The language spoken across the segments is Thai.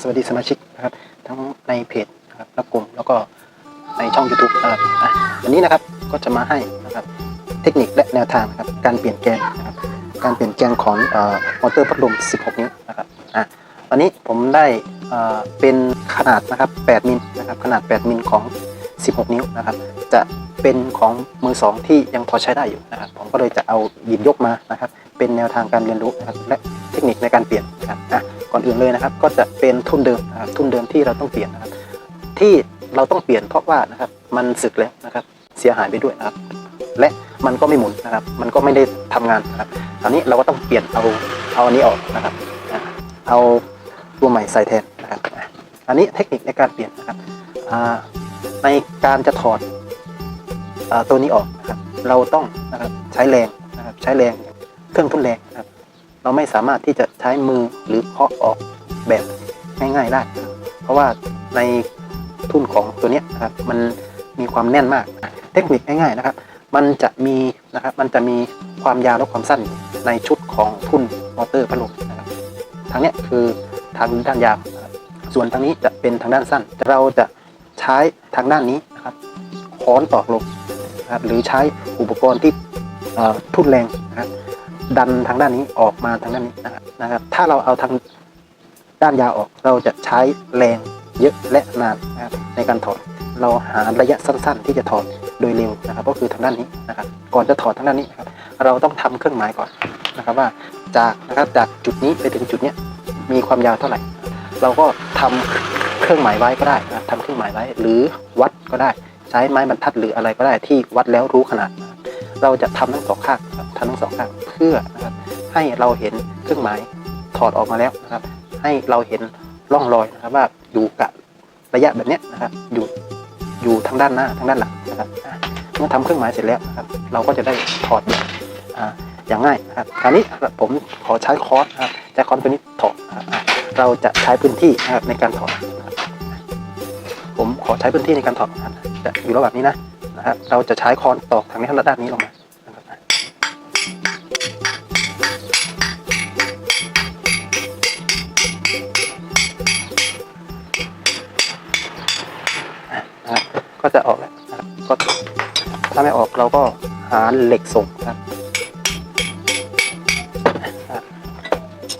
สวัสดีสมาชิกนะครับ ทั้งในเพจนะครับและกลุ่มแล้วก็ในช่อง YouTube นะครับวันนี้นะครับก็จะมาให้นะครับเทคนิคและแนวทางนะครับการเปลี่ยนแกนนะครับการเปลี่ยนแกนของมอเตอร์พัดลม 16 นิ้วนะครับอะวันนี้ผมได้เป็นขนาดนะครับ 8 มิลนะครับขนาด 8 มิลของ 16 นิ้วนะครับ จะเป็นของมือ 2 ที่ยังพอใช้ได้อยู่นะครับ ผมก็เลยจะเอาหยิบยกมานะครับ เป็นแนวทางการเรียนรู้นะครับและเทคนิคในการเปลี่ยนนะครับอะ ก่อนอื่นเลยนะครับ ก็จะเป็นทุนเดิมนะครับทุนเดิมที่เราต้องเปลี่ยนนะครับ ที่เราต้องเปลี่ยนเพราะว่านะครับมันสึกแล้วนะครับ เสียหายไปด้วยนะครับ และมันก็ไม่หมุนนะครับ มันก็ไม่ได้ทำงานนะครับคราวนี้เราก็ต้องเปลี่ยนเอาเอาอันนี้ออกนะครับ เอาตัวใหม่ใส่แทนนะครับ อันนี้เทคนิคในการเปลี่ยนนะครับในการจะถอดตัวนี้ออกนะครับ เราต้องนะครับใช้แรงนะครับใช้แรงเครื่องทุ่นแรง เราไม่สามารถที่จะใช้มือหรือเคาะออกแบบง่ายๆได้ เพราะว่าในทุ่นของตัวนี้นะครับมันมีความแน่นมาก เทคนิคง่ายๆนะครับ มันจะมีนะครับมันจะมีความยาวและความสั้นในชุดของทุ่นมอเตอร์พัดลมนะครับทางนี้คือทางด้านยาวส่วนทางนี้จะเป็นทางด้านสั้น เราจะใช้ทางด้านนี้นะครับค้อนตอกลงนะครับหรือใช้อุปกรณ์ที่ทุ่นแรงนะครับ ดันทางด้านนี้ออกมาทางด้านนี้นะครับ ถ้าเราเอาทางด้านยาวออกเราจะใช้แรงเยอะและนานนะครับในการถอดเราหาระยะสั้น ๆ ที่จะถอดโดยเร็วนะครับ ก็คือทางด้านนี้นะครับ ก่อนจะถอดทางด้านนี้นะครับเราต้องทำเครื่องหมายก่อนนะครับว่าจากนะครับจากจุดนี้ไปถึงจุดนี้มีความยาวเท่าไหร่ เราก็ทำเครื่องหมายไว้ก็ได้นะทำเครื่องหมายไว้หรือวัดก็ได้ ใช้ไม้บรรทัดหรืออะไรก็ได้ที่วัดแล้วรู้ขนาดนะ เราจะทำทั้งสองข้างครับทำทั้งสองข้างเพื่อนะครับให้เราเห็นเครื่องหมายถอดออกมาแล้วนะครับ ให้เราเห็นร่องรอยนะครับว่าอยู่กับระยะแบบนี้นะครับ อยู่อยู่ทางด้านหน้าทางด้านหลังนะครับเมื่อทำเครื่องหมายเสร็จแล้วนะครับ เราก็จะได้ถอดแบบอ่าอย่างง่ายนะครับคราวนี้ผมขอใช้คอร์สนะครับใช้คอร์สตัวนี้ถอดเราจะใช้พื้นที่นะครับในการถอดผมขอใช้พื้นที่ในการถอดนะครับจะอยู่ระหว่างนี้นะ นะครับเราจะใช้คอร์สตอกทางนี้ทางด้านนี้ลงมานะครับก็จะออกแล้วก็ถ้าไม่ออกเราก็หาเหล็กส่งครับ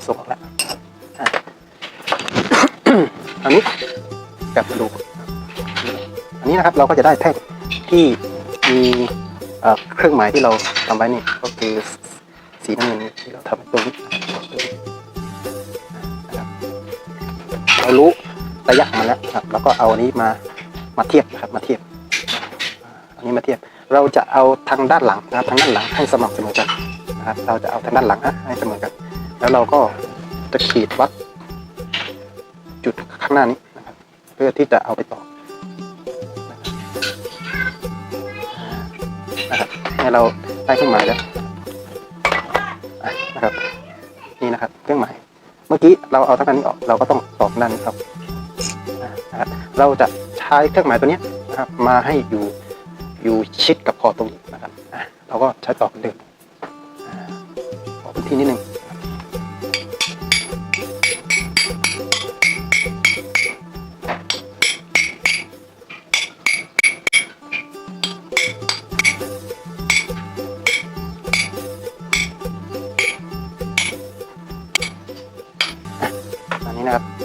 ส่งออกแล้วอันนี้กลับมาดูอันนี้นะครับเราก็จะได้แท่ง ที่มีเครื่องหมายที่เราทำไว้นี่ก็คือสีน้ำเงินที่เราทำตรงนี้เรารู้ระยะมันแล้วนะครับเราก็เอาอันนี้มามาเทียบนะครับมาเทียบอันนี้มาเทียบ เราจะเอาทางด้านหลังนะครับทางด้านหลังให้สม่ำเสมอกันนะครับเราจะเอาทางด้านหลังนะให้เสมอกัน แล้วเราก็จะขีดวัดจุดข้างหน้านี้นะครับเพื่อที่จะเอาไปต่อ นะครับให้เราได้เครื่องหมายแล้วนะครับ นี่นะครับ เครื่องหมาย เมื่อกี้เราเอาทางด้านนี้ออกเราก็ต้องตอกด้านนี้ครับนะครับ เราจะใช้เครื่องหมายตัวนี้นะครับ มาให้อยู่อยู่ชิดกับคอตรงนี้นะครับเราก็ใช้ตอกเหมือนเดิมขอพื้นที่นิดนึง นะครับ